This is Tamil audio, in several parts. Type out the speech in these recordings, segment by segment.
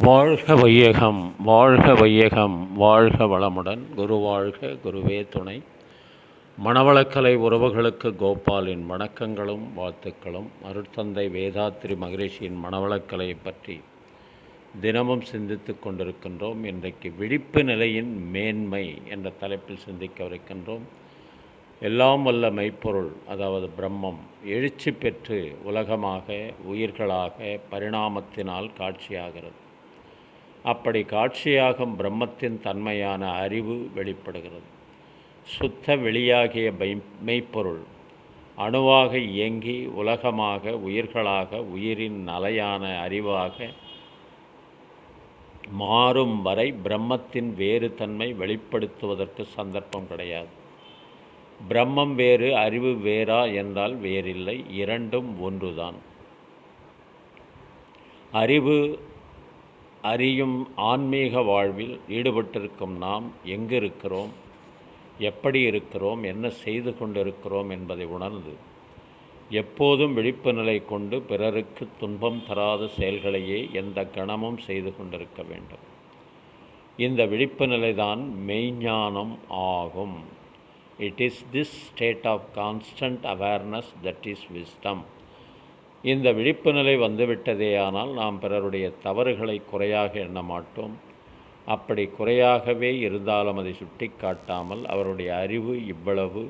வாழ்க வையகம் வாழ்க வையகம் வாழ்க வளமுடன். குரு வாழ்க குருவே துணை. மணவளக்கலை உறவுகளுக்கு கோபாலின் வணக்கங்களும் வாழ்த்துக்களும். அருட்தந்தை வேதாத்திரி மகரிஷியின் மணவளக்கலையை பற்றி தினமும் சிந்தித்து கொண்டிருக்கின்றோம். இன்றைக்கு விழிப்பு நிலையின் மேன்மை என்ற தலைப்பில் சிந்திக்கவிருக்கின்றோம் எல்லாம் வல்ல மெய்ப்பொருள் அதாவது பிரம்மம் எழுச்சி பெற்று உலகமாக உயிர்களாக பரிணாமத்தினால் காட்சியாகிறது. அப்படி காட்சியாகும் பிரம்மத்தின் தன்மையான அறிவு வெளிப்படுகிறது. சுத்த வெளியாகிய மெய்ப்பொருள் அணுவாக இயங்கி உலகமாக உயிர்களாக உயிரின் நலையான அறிவாக மாறும் வரை பிரம்மத்தின் வேறு தன்மை வெளிப்படுத்துவதற்கு சந்தர்ப்பம் கிடையாது. பிரம்மம் வேறு அறிவு வேறா என்றால் வேறில்லை இரண்டும் ஒன்றுதான். அறிவு அறியும் ஆன்மீக வாழ்வில் ஈடுபட்டிருக்கும் நாம் எங்கு இருக்கிறோம் எப்படி இருக்கிறோம் என்ன செய்து கொண்டிருக்கிறோம் என்பதை உணர்ந்து எப்போதும் விழிப்பு நிலை கொண்டு பிறருக்கு துன்பம் தராத செயல்களையே எந்த கணமும் செய்து கொண்டிருக்க வேண்டும். இந்த விழிப்பு நிலைதான் மெய்ஞானம் ஆகும். It is this state of constant awareness that is wisdom இந்த விழிப்பு நிலை வந்துவிட்டதேயானால் நாம் பிறருடைய தவறுகளை குறையாக எண்ண மாட்டோம். அப்படி குறையாகவே இருந்தாலும் அதை சுட்டி காட்டாமல் அவருடைய அறிவு இவ்வளவு.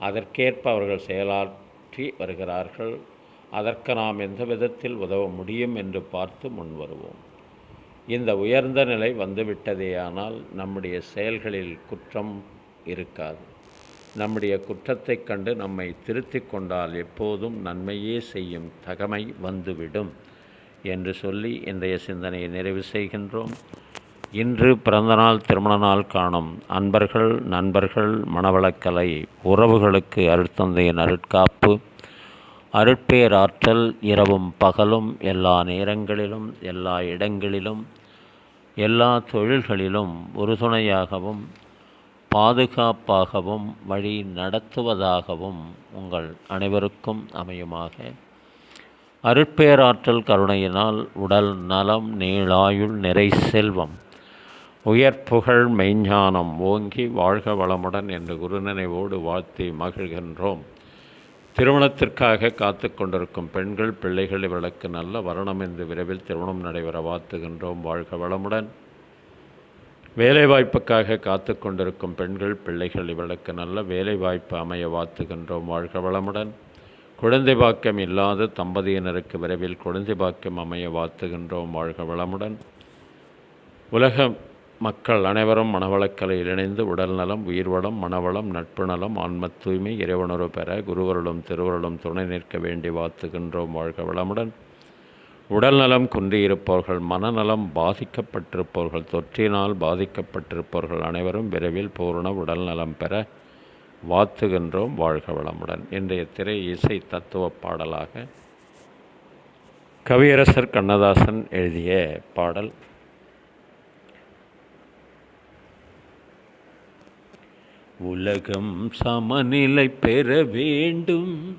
அதற்கேற்ப அவர்கள் செயலாற்றி வருகிறார்கள். அதற்கு நாம் எந்த விதத்தில் உதவ முடியும் என்று பார்த்து முன்வருவோம் இந்த உயர்ந்த நிலை வந்துவிட்டதேயானால் நம்முடைய செயல்களில் குற்றம் இருக்காது. நம்முடைய குற்றத்தைக் கண்டு நம்மை திருத்திக் கொண்டால் எப்போதும் நன்மையே செய்யும் தகமை வந்துவிடும் என்று சொல்லி இன்றைய சிந்தனையை நிறைவு செய்கின்றோம். இன்று பிறந்தநாள் திருமண நாள் காணும் அன்பர்கள் நண்பர்கள் மனவளக்கலை உறவுகளுக்கு அருட்தந்தையின் அருட்காப்பு அருட்பேராற்றல் இரவும் பகலும் எல்லா நேரங்களிலும் எல்லா இடங்களிலும் எல்லா தொழில்களிலும் உறுதுணையாகவும் பாதுகாப்பாகவும் வழி நடத்துவதாகவும் உங்கள் அனைவருக்கும் அமையுமாக. அருட்பேராற்றல் கருணையினால் உடல் நலம் நீளாயுள் நிறை செல்வம். உயர் புகழ் மெய்ஞானம் ஓங்கி வாழ்க வளமுடன் என்று குருநினைவோடு வாழ்த்தி மகிழ்கின்றோம். திருமணத்திற்காக காத்து கொண்டிருக்கும் பெண்கள் பிள்ளைகள் இவர்களுக்கு நல்ல வரணம் என்று விரைவில் திருமணம் நடைபெற வாழ்த்துகின்றோம். வாழ்க வளமுடன். வேலைவாய்ப்புக்காக காத்து கொண்டிருக்கும் பெண்கள் பிள்ளைகள் இவர்களுக்கு நல்ல வேலைவாய்ப்பு அமைய வாத்துகின்றோம் வாழ்க வளமுடன். குழந்தை பாக்கியம் இல்லாத தம்பதியினருக்கு விரைவில் குழந்தை பாக்கியம் அமைய வாத்துகின்றோம் வாழ்க வளமுடன். உலக மக்கள் அனைவரும் மனவளக்கலையில் இணைந்து உடல் நலம் உயிர்வளம் மனவளம் நட்பு நலம் ஆன்ம தூய்மை இறைவனுறவு பெற குருவருளும் திருவருளும் துணை நிற்க வேண்டி வாத்துகின்றோம் வாழ்க வளமுடன். உடல் நலம் குன்றியிருப்பவர்கள் மனநலம் பாதிக்கப்பட்டிருப்பவர்கள் தொற்றினால் பாதிக்கப்பட்டிருப்பவர்கள் அனைவரும் விரைவில் பூரண உடல் நலம் பெற வாழ்த்துகின்றோம். வாழ்க வளமுடன். இன்றைய திரை இசை தத்துவ பாடலாக கவியரசர் கண்ணதாசன் எழுதிய பாடல். உலகம் சமநிலை பெற வேண்டும்.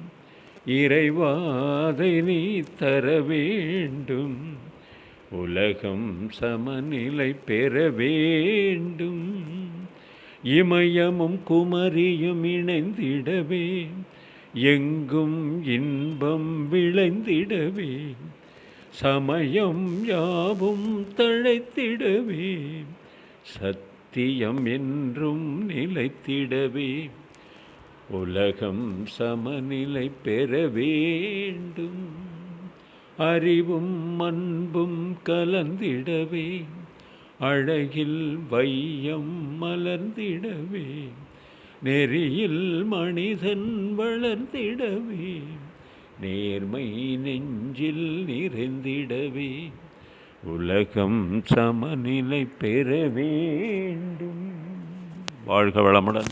இறைவாதை நீ தர வேண்டும். உலகம் சமநிலை பெற வேண்டும். இமயமும் குமரியும் இணைந்திடவே. எங்கும் இன்பம் விளைந்திடவே. சமயம் யாவும் தழைத்திடவே. சத்தியம் என்றும் நிலைத்திடவே. உலகம் சமநிலை பெற வேண்டும். அறிவும் அன்பும் கலந்திடவே. அழகில் வையம் மலர்ந்திடவே. நெறியில் மனிதன் வளர்ந்திடவே. நேர்மை நெஞ்சில் நிறைந்திடவே. உலகம் சமநிலை பெற வேண்டும். வாழ்க வளமுடன்.